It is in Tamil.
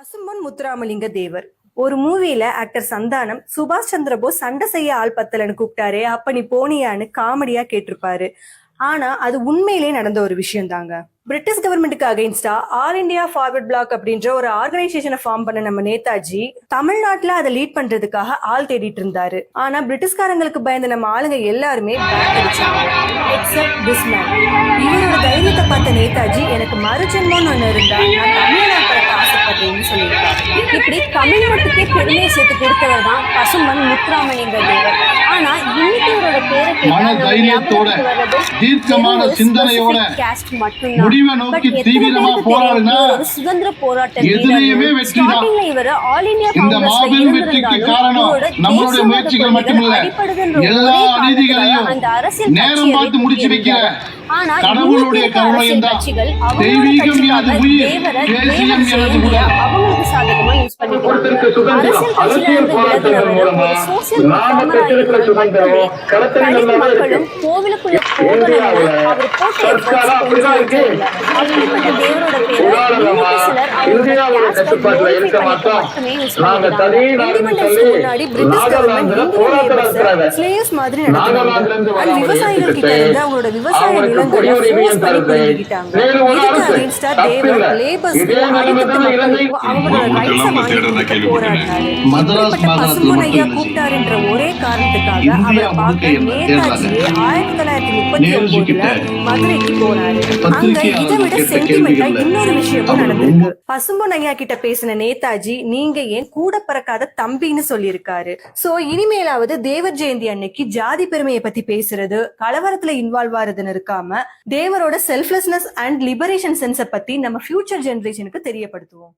பசும்பொன் முத்துராமலிங்க தேவர். ஒரு மூவில ஆக்டர் சந்தானம் சுபாஷ் சந்திர போஸ் சண்டை செய்ய ஆள் பத்தலன்னு கூப்பிட்டாரு அப்ப நீ போனியான்னு காமெடியா கேட்டிருப்பாரு. ஆனா அது உண்மையிலே நடந்த ஒரு விஷயம் தாங்க பிரிட்டிஷ் கவர்மெண்ட்டுக்கு அகைன்ஸ்டா ஆல் இந்தியா ஃபார்வர்ட் பிளாக் அப்படின்ற ஒரு ஆர்கனைசேஷனை ஃபார்ம் பண்ண நம்ம நேதாஜி தமிழ்நாட்டுல அதை லீட் பண்றதுக்காக ஆள் தேடிட்டு இருந்தாரு. ஆனா பிரிட்டிஷ்காரங்களுக்கு பயந்த நம்ம ஆளுங்க எல்லாருமே பேக் அடிச்சாங்க. எக்ஸப்ட் திஸ் மேன் இவரோட தைரியத்தை பார்த்த நேதாஜி எனக்கு மறுஜென்மம்னு ஒண்ணு இருந்தா நான் இப்படி தமிழ்நாட்டுக்கே பெருமையை சேர்த்து கொடுத்தவர் தான் பசும்பன் முத்துராமலிங்க தேவர் ஆனா இன்னைக்கு இவரோட பேரை மன தைரியத்தோட, தீர்க்கமான சிந்தனையோட. முடிவை நோக்கி தீவிரமா போராடினா, சுதந்திர போராட்ட எதுலயுமே? வெற்றி தான். இவர் ஆல் இந்தியா இந்த மாபெரும் வெற்றிக்கு காரணம் நம்மளுடைய முயற்சிகள் மட்டுமில்ல எல்லா அநீதிகளையும் நேரம் பார்த்து முடிச்சு வைக்கிற கடவுளுடைய கருணையும் தான். தெய்வீகம் எனது உயிர், தேசியம் எனது உடல். ஒருத்தருக்கு சுதந்திரம் அரசியல் போராட்டங்கள் மூலமா நாம பெற்றிருக்கிற சுதந்திரம் களத்தில் இருக்கு இந்தியாவுல சர்க்காரா அப்படிதான் இருக்கு. உதாரணமா இந்தியாவோட கட்டுப்பாட்டுல இருக்க மாட்டோம் நாங்க. தனி நாடுன்னு சொல்லி நாகாலாந்துல போராட்டம் நடத்துறாங்க நாகாலாந்துல இருந்து அவங்களுக்கு குடியுரிமையும் தருது. வேறு ஒரு அரசு. தப்பில்ல. இதே நிலைமை தான் இலங்கை. தேடுறதா போராடினாரு மதராஸ் மாகாணத்துல மட்டும் கூப்பிட்டாருன்ற ஒரே காரணத்துக்காக அவரை பார்க்க என்ன நேதாஜியே? ஆயிரத்தி தொள்ளாயிரத்தி முப்பத்தி ஒன்பதுல கிட்ட மதுரைக்கு போனாரு அங்க இதை விட சென்டிமெண்டா இன்னொரு விஷயமும் நடந்திருக்கு. பசும்பொன் ஐயா கிட்ட பேசின நேதாஜி நீங்க ஏன் கூட பிறக்காத தம்பின்னு சொல்லியிருக்காரு. சோ இனிமேலாவது தேவர் ஜெயந்தி அன்னைக்கு ஜாதி பெருமையை பத்தி பேசுறது கலவரத்துல இன்வால்வ் ஆறதுன்னு இருக்காம தேவரோட செல்ஃப்லெஸ்னஸ் அண்ட் லிபரேஷன் சென்ஸை பத்தி நம்ம ஃபியூச்சர் ஜெனரேஷனுக்கு தெரியப்படுத்துவோம்.